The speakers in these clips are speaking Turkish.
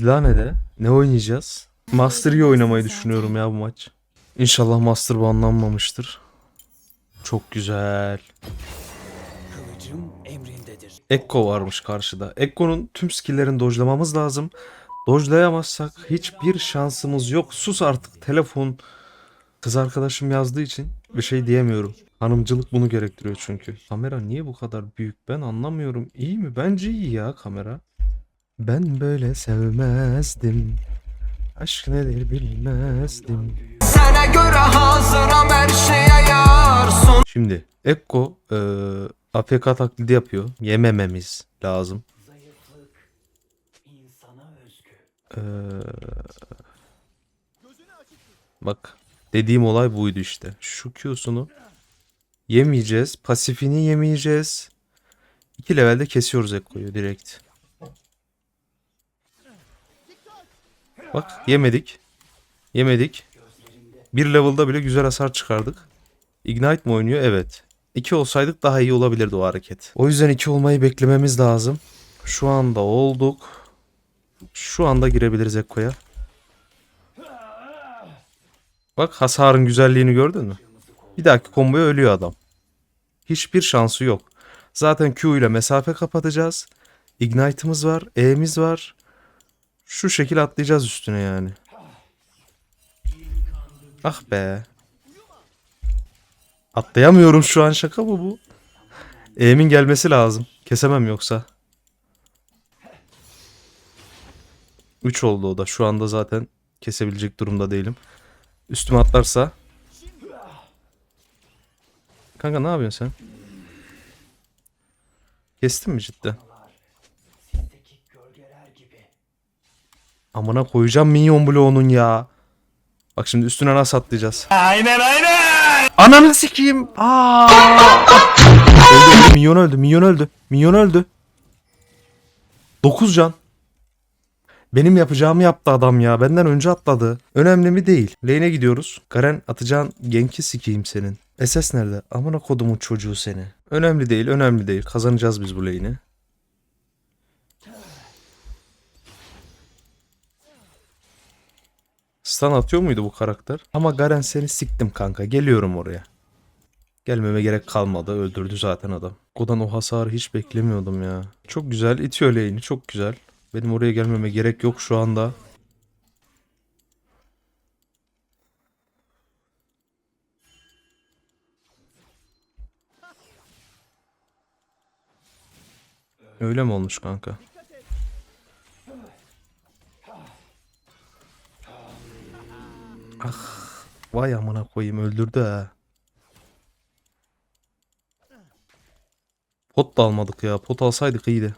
Mid de. Ne oynayacağız? Master Yi oynamayı düşünüyorum ya bu maç. İnşallah Master banlanmamıştır. Çok güzel. Kılıcım emrindedir. Ekko varmış karşıda. Ekko'nun tüm skill'lerini dojlamamız lazım. Dojlayamazsak hiçbir şansımız yok. Sus artık telefon. Kız arkadaşım yazdığı için bir şey diyemiyorum. Hanımcılık bunu gerektiriyor çünkü. Kamera niye bu kadar büyük ben anlamıyorum. İyi mi? Bence iyi ya kamera. Ben böyle sevmezdim. Aşk nedir bilmezdim. Sana göre hazırım her şeye yarsun Şimdi Ekko eee APK taklidi yapıyor. Yemememiz lazım. Zayıflık insana özgü. Eee, bak dediğim olay buydu işte. Şu Q'sunu yemeyeceğiz. Pasifini yemeyeceğiz. İki levelde kesiyoruz Ekko'yu direkt. Bak yemedik. Yemedik. Bir level'da bile güzel hasar çıkardık. Ignite mi oynuyor? Evet. 2 olsaydık daha iyi olabilirdi o hareket. O yüzden 2 olmayı beklememiz lazım. Şu anda olduk. Şu anda girebiliriz Ekko'ya. Bak hasarın güzelliğini gördün mü? Bir dahaki komboya ölüyor adam. Hiçbir şansı yok. Zaten Q ile mesafe kapatacağız. Ignite'ımız var, E'miz var. Şu şekil atlayacağız üstüne yani. Ah be. Atlayamıyorum şu an şaka mı bu? E'min gelmesi lazım. Kesemem yoksa. 3 oldu o da. Şu anda zaten kesebilecek durumda değilim. Üstüme atlarsa. Kanka ne yapıyorsun sen? Kestin mi cidden? Amına koyacağım minyon bloğunun ya. Bak şimdi üstüne nasıl atlayacağız? Aynen aynen. Ananı sikeyim. Aa! öldü, öldü, minyon öldü, minyon öldü. Minyon öldü. 9 can. Benim yapacağımı yaptı adam ya. Benden önce atladı. Önemli mi değil. Lane'e gidiyoruz. Garen atacağın genki sikeyim senin. SS nerede? Amına kodumun çocuğu seni. Önemli değil, önemli değil. Kazanacağız biz bu lane'i. Stun atıyor muydu bu karakter? Ama Garen seni siktim kanka. Geliyorum oraya. Gelmeme gerek kalmadı. Öldürdü zaten adam. Godan o hasarı hiç beklemiyordum ya. Çok güzel. itiyor lane'i. Çok güzel. Benim oraya gelmeme gerek yok şu anda. Öyle mi olmuş kanka? Vay amına koyayım öldürdü ha. Pot da almadık ya. Pot alsaydık iyiydi.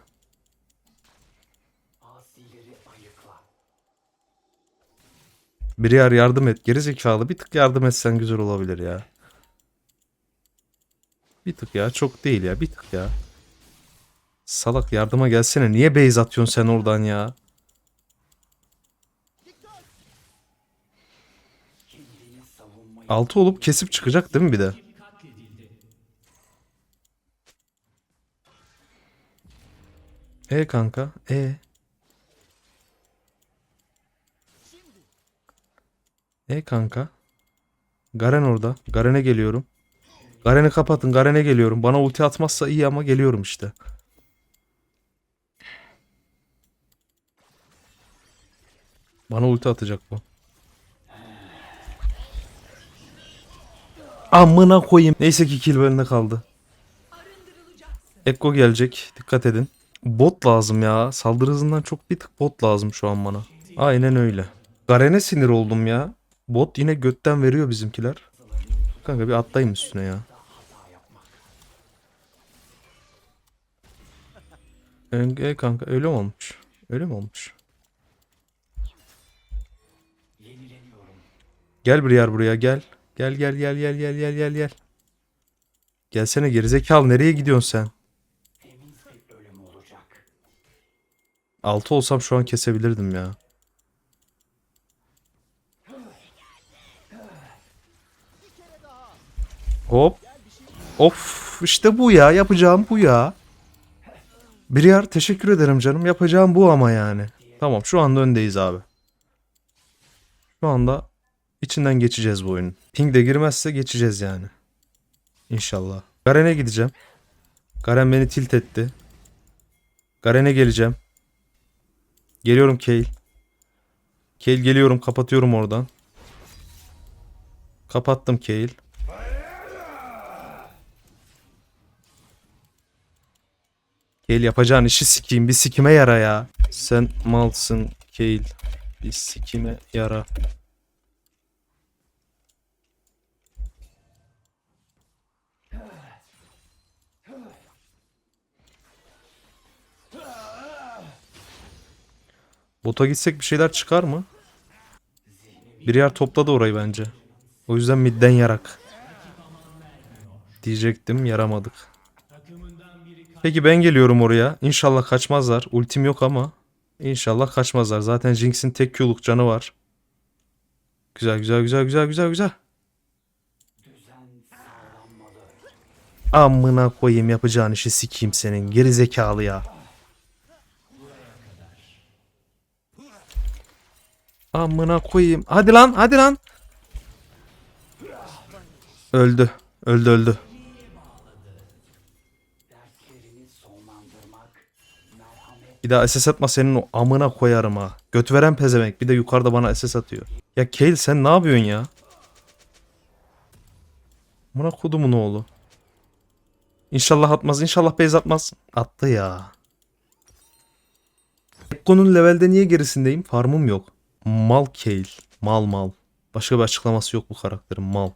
Bir yer yardım et. Gerizekalı bir tık yardım etsen güzel olabilir ya. Bir tık ya. Çok değil ya. Bir tık ya. Salak yardıma gelsene. Niye base atıyorsun sen oradan ya? 6 olup kesip çıkacak değil mi bir de? E kanka. E. E kanka. Garen orada. Garen'e geliyorum. Garen'i kapatın. Garen'e geliyorum. Bana ulti atmazsa iyi ama geliyorum işte. Bana ulti atacak bu. Amına koyayım. Neyse ki kill bende kaldı. Ekko gelecek. Dikkat edin. Bot lazım ya. Saldırı hızından çok bir tık bot lazım şu an bana. Aynen öyle. Garen'e sinir oldum ya. Bot yine götten veriyor bizimkiler. Kanka bir atlayayım üstüne ya. E, kanka öyle mi olmuş? Öyle mi olmuş? Gel bir yer buraya gel. Gel gel gel gel gel gel gel gel. Gelsene gerizekalı nereye gidiyorsun sen? 6 olsam şu an kesebilirdim ya. Hop. Of işte bu ya yapacağım bu ya. Briar teşekkür ederim canım yapacağım bu ama yani. Tamam şu anda öndeyiz abi. Şu anda içinden geçeceğiz bu oyunun. Ping de girmezse geçeceğiz yani. İnşallah. Garen'e gideceğim. Garen beni tilt etti. Garen'e geleceğim. Geliyorum Kayle. Kayle geliyorum kapatıyorum oradan. Kapattım Kayle. Kayle yapacağın işi sikeyim. Bir sikime yara ya. Sen malsın Kayle. Bir sikime yara. Bota gitsek bir şeyler çıkar mı? Bir yer topladı orayı bence. O yüzden midden yarak. Diyecektim yaramadık. Peki ben geliyorum oraya. İnşallah kaçmazlar. Ultim yok ama. İnşallah kaçmazlar. Zaten Jinx'in tek Q'luk canı var. Güzel güzel güzel güzel güzel güzel. Amına koyayım yapacağın işi sikeyim senin. Geri zekalı ya. Amına koyayım. Hadi lan hadi lan. Öldü. Öldü öldü. Bir daha SS atma senin o amına koyarım ha. Göt veren pezevenk bir de yukarıda bana SS atıyor. Ya Kale sen ne yapıyorsun ya? Amına kodumun oğlu. İnşallah atmaz inşallah base atmaz. Attı ya. Ekko'nun levelde niye gerisindeyim? Farmım yok. Mal Kale. Mal mal. Başka bir açıklaması yok bu karakterin mal.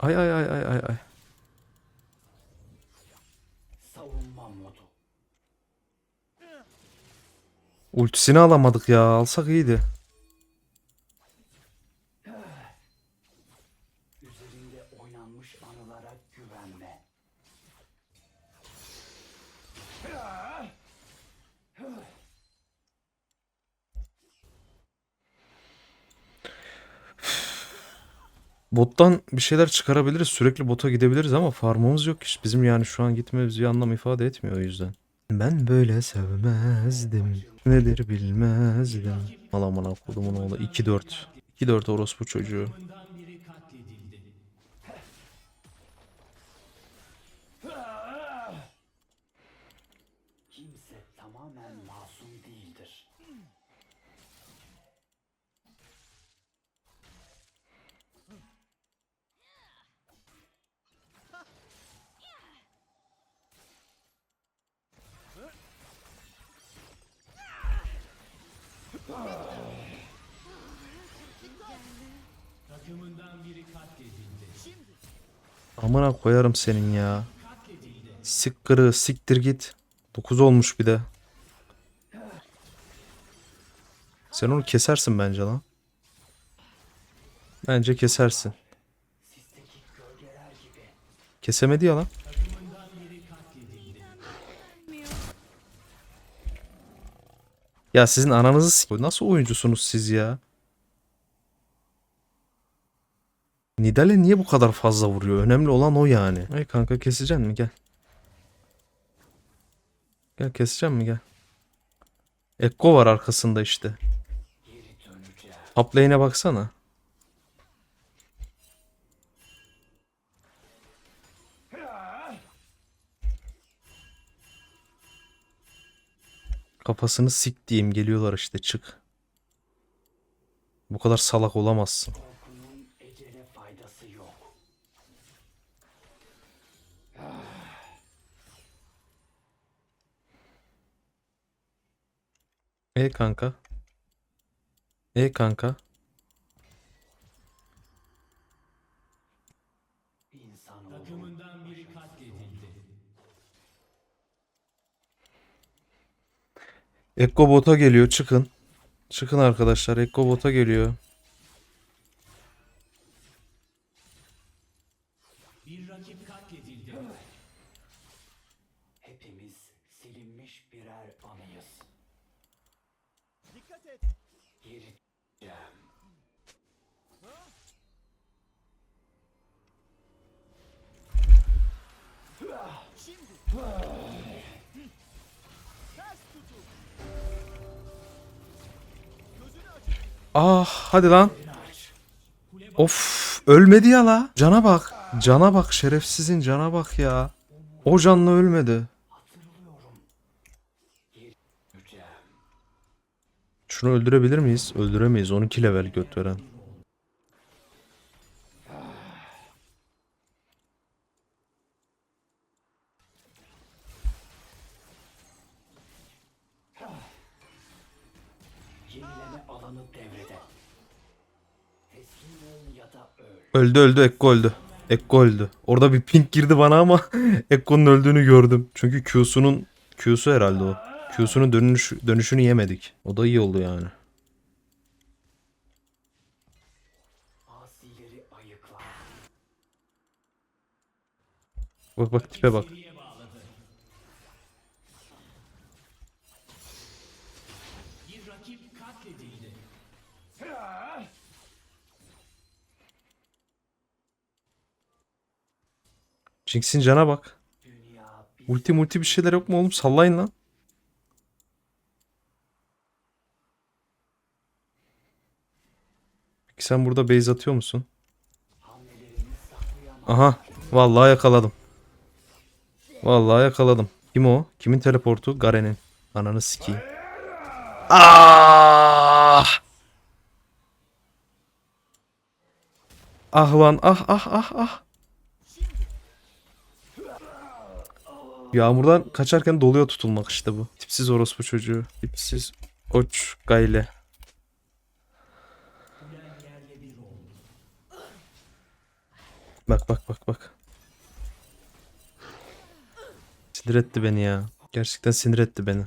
Ay ay ay ay ay ay. Ultisini alamadık ya. Alsak iyiydi. Bottan bir şeyler çıkarabiliriz. Sürekli bota gidebiliriz ama farmımız yok hiç. Bizim yani şu an gitmemiz bir anlam ifade etmiyor o yüzden. Ben böyle sevmezdim. Nedir bilmezdim. Alamana kodumun oğlu 2-4. 2-4 orospu çocuğu. Amına koyarım senin ya. Sik kırı siktir git. 9 olmuş bir de. Sen onu kesersin bence lan. Bence kesersin. Kesemedi ya lan. Ya sizin ananızı Nasıl oyuncusunuz siz ya? Nidale niye bu kadar fazla vuruyor? Önemli olan o yani. Ay kanka keseceksin mi? Gel. Gel keseceğim mi? Gel. Ekko var arkasında işte. Top baksana. Kafasını sik diyeyim geliyorlar işte çık. Bu kadar salak olamazsın. E kanka. E kanka. İnsanoğlu Ekko bota geliyor çıkın. Çıkın arkadaşlar Ekko bota geliyor. hepimiz silinmiş birer anıyız. Dikkat et. Gireceğim. Şimdi. Ah hadi lan. Of ölmedi ya la. Cana bak. Cana bak şerefsizin cana bak ya. O canla ölmedi. Şunu öldürebilir miyiz? Öldüremeyiz. 12 level göt veren. Yenileme alanı devrede. Teslim ol ya da öl. Öldü öldü Ekko öldü. Ekko öldü. Orada bir pink girdi bana ama Ekko'nun öldüğünü gördüm. Çünkü Q'sunun Q'su herhalde o. Q'sunun dönüş, dönüşünü yemedik. O da iyi oldu yani. Bak bak tipe bak. Jinx'in cana bak. Ulti multi bir şeyler yok mu oğlum? Sallayın lan. Peki sen burada base atıyor musun? Aha. Vallahi yakaladım. Vallahi yakaladım. Kim o? Kimin teleportu? Garen'in. Ananı sikeyim. Ah! Ah lan ah ah ah ah. Yağmurdan kaçarken doluya tutulmak işte bu. Tipsiz orospu çocuğu. Tipsiz koç gayle. Bak bak bak bak. Sinir etti beni ya. Gerçekten sinir etti beni.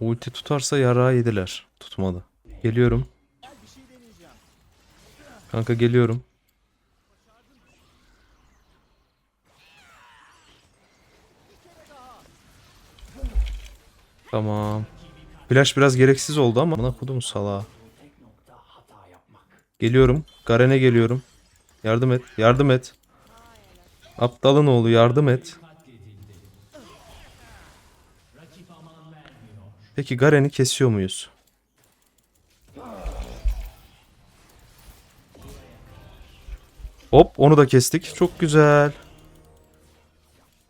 Ulti tutarsa yarağı yediler. Tutmadı. Geliyorum. Kanka geliyorum. Tamam. Flash biraz gereksiz oldu ama bana kodum yapmak. Geliyorum. Garen'e geliyorum. Yardım et. Yardım et. Aptalın oğlu yardım et. Peki Garen'i kesiyor muyuz? Hop onu da kestik. Çok güzel.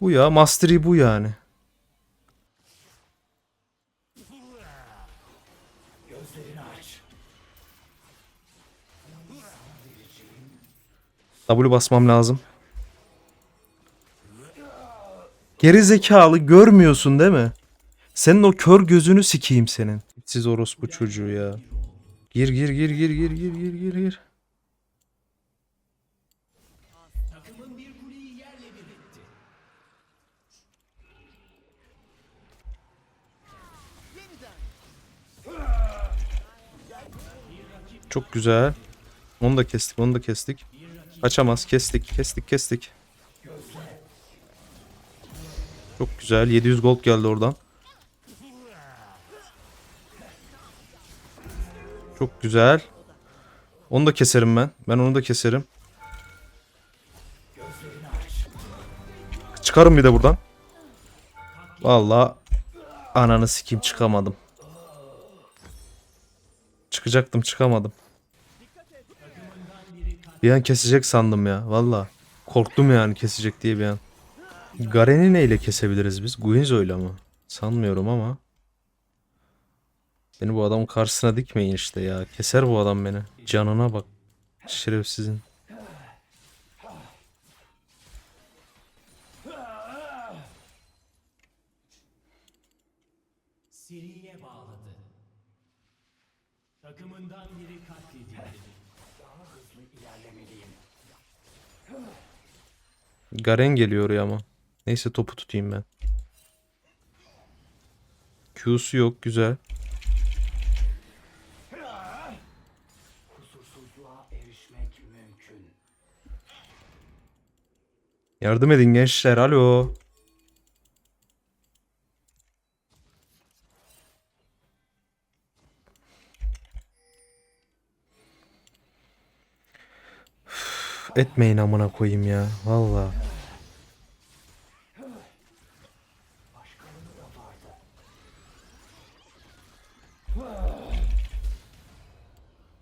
Bu ya. Mastery bu yani. W basmam lazım. Geri zekalı görmüyorsun değil mi? Senin o kör gözünü sikeyim senin. Siz orospu çocuğu ya. Gir gir gir gir gir gir gir gir gir. Çok güzel. Onu da kestik, onu da kestik. Kaçamaz. Kestik, kestik, kestik. Çok güzel. 700 gold geldi oradan. Çok güzel. Onu da keserim ben. Ben onu da keserim. Çıkarım bir de buradan. Vallahi ananı sikeyim çıkamadım. Çıkacaktım çıkamadım. Bir an kesecek sandım ya. Valla. Korktum yani kesecek diye bir an. Garen'i neyle kesebiliriz biz? Guinzo'yla mı? Sanmıyorum ama. Beni bu adamın karşısına dikmeyin işte ya. Keser bu adam beni. Canına bak. Şerefsizin. seriye bağladı. Takımından biri katledildi. Daha hızlı ilerlemeliyim. Garen geliyor oraya ama. Neyse topu tutayım ben. Q'su yok güzel. Kusursuzluğa erişmek mümkün. Yardım edin gençler alo. Üf, Etmeyin amına koyayım ya. Valla.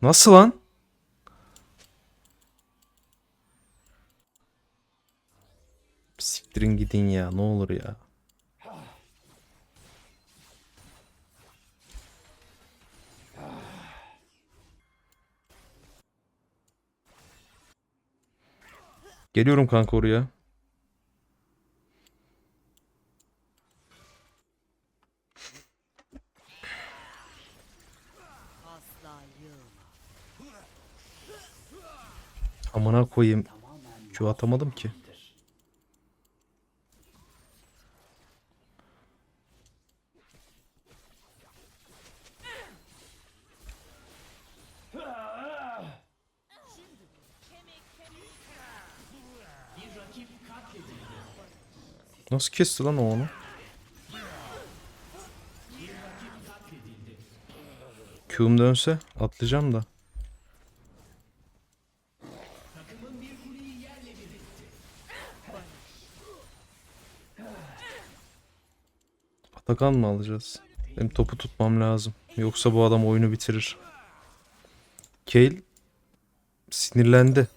Nasıl lan? Siktirin gidin ya ne olur ya. Geliyorum kanka oraya. Amına koyayım. Q atamadım ki. Nasıl kesti lan o onu? Q'um dönse atlayacağım da. Atakan mı alacağız? Benim topu tutmam lazım. Yoksa bu adam oyunu bitirir. Kale sinirlendi.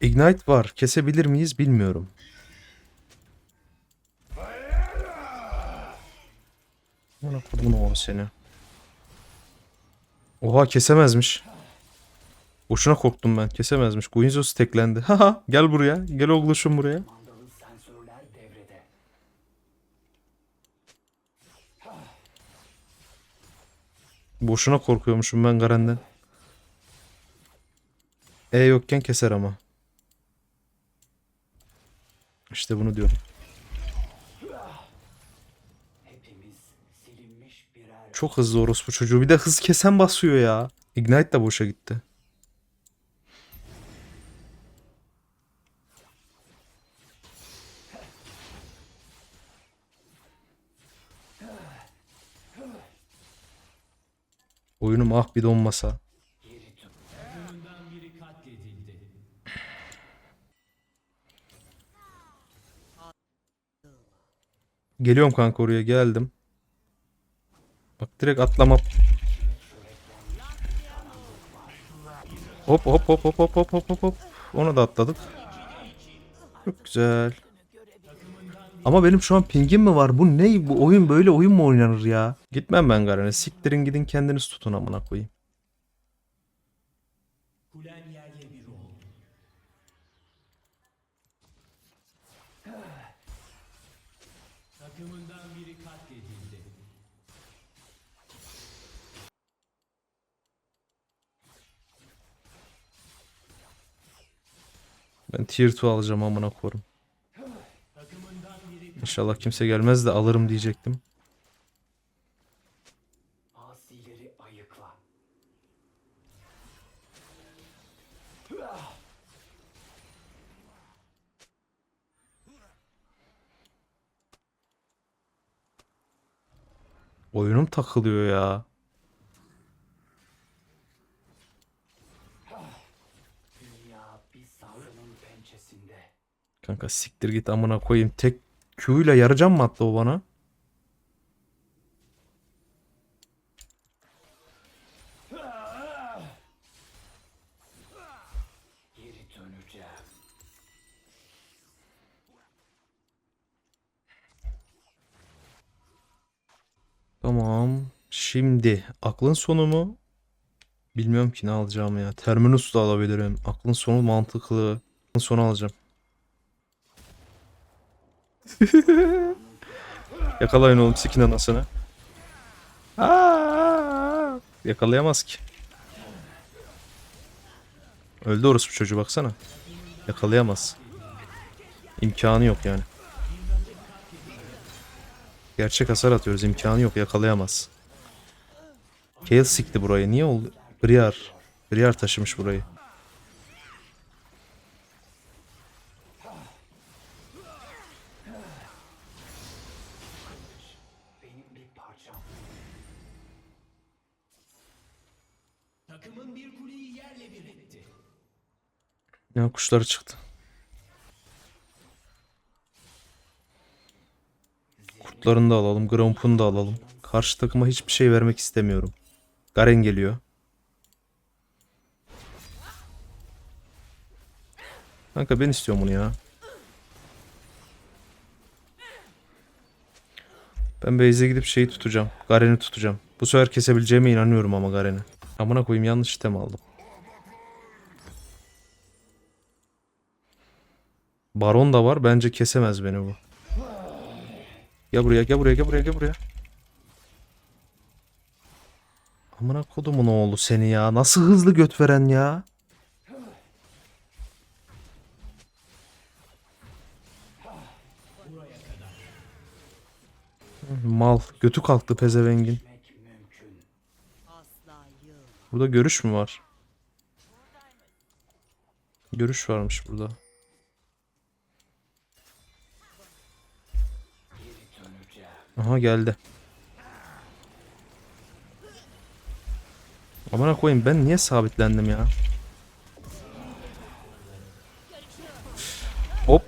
Ignite var. Kesebilir miyiz bilmiyorum. Bana bunu o seni. Oha kesemezmiş. Boşuna korktum ben. Kesemezmiş. Guinzo steklendi. Haha gel buraya. Gel oğluşum buraya. Boşuna korkuyormuşum ben Garen'den. E yokken keser ama. İşte bunu diyorum. Çok hızlı orospu çocuğu. Bir de hız kesen basıyor ya. Ignite de boşa gitti. Oyunum ah bir donmasa. Geliyorum kanka oraya geldim. Bak direkt atlama. Hop hop hop hop hop hop hop hop. Onu da atladık. Çok güzel. Ama benim şu an pingim mi var? Bu ne? Bu oyun böyle oyun mu oynanır ya? Gitmem ben Garen'e. Siktirin gidin kendiniz tutun amına koyayım. Ben tier 2 alacağım amına koyayım. İnşallah kimse gelmez de alırım diyecektim. Oyunum takılıyor ya. Kanka siktir git amına koyayım. Tek Q ile yarayacağım mı hatta o bana? Tamam. Şimdi aklın sonu mu? Bilmiyorum ki ne alacağım ya. Terminus da alabilirim. Aklın sonu mantıklı. Aklın sonu alacağım. Yakalayın oğlum sikin anasını. Aa! Yakalayamaz ki. Öldü orası bu çocuğu baksana. Yakalayamaz. İmkanı yok yani. Gerçek hasar atıyoruz. imkanı yok. Yakalayamaz. Kale sikti burayı. Niye oldu? Briar. Briar taşımış burayı. Takımın bir kuleyi yerle bir etti. Ya kuşları çıktı. Gold'larını da alalım. Gromp'unu da alalım. Karşı takıma hiçbir şey vermek istemiyorum. Garen geliyor. Kanka ben istiyorum bunu ya. Ben base'e gidip şeyi tutacağım. Garen'i tutacağım. Bu sefer kesebileceğime inanıyorum ama Garen'i. Amına koyayım yanlış item aldım. Baron da var. Bence kesemez beni bu. Gel buraya, gel buraya, gel buraya, gel buraya. Amına kodumun oğlu seni ya. Nasıl hızlı göt veren ya? Mal. Götü kalktı pezevengin. Burada görüş mü var? Görüş varmış burada. Aha geldi. Amına koyayım ben niye sabitlendim ya? Hop.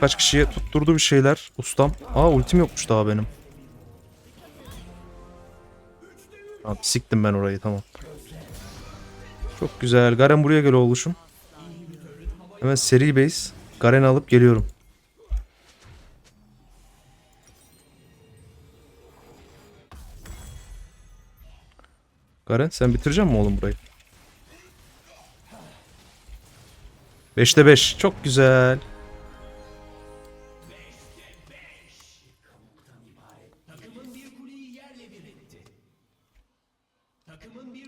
Kaç kişiye tutturdu bir şeyler ustam. Aa ultim yokmuş daha benim. Abi siktim ben orayı tamam. Çok güzel. Garen buraya gel oluşum. Hemen seri base. Garen'i alıp geliyorum. Garen sen bitirecek misin oğlum burayı? 5'te 5. Çok güzel.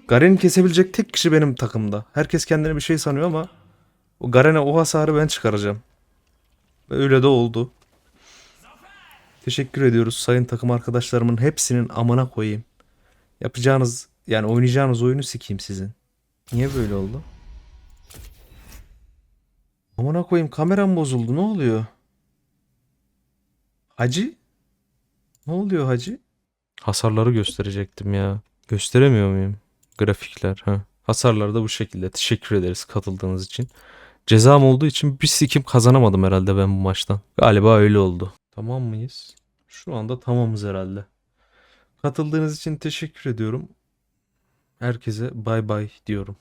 Garen'i kesebilecek tek kişi benim takımda. Herkes kendine bir şey sanıyor ama o Garen'e o hasarı ben çıkaracağım. Öyle de oldu. Teşekkür ediyoruz sayın takım arkadaşlarımın hepsinin amına koyayım. Yapacağınız yani oynayacağınız oyunu sikeyim sizin. Niye böyle oldu? Amına koyayım kameram bozuldu ne oluyor? Hacı? Ne oluyor hacı? Hasarları gösterecektim ya. Gösteremiyor muyum? Grafikler. Ha. Hasarlar da bu şekilde. Teşekkür ederiz katıldığınız için. Cezam olduğu için bir sikim kazanamadım herhalde ben bu maçtan. Galiba öyle oldu. Tamam mıyız? Şu anda tamamız herhalde. Katıldığınız için teşekkür ediyorum. Herkese bay bay diyorum.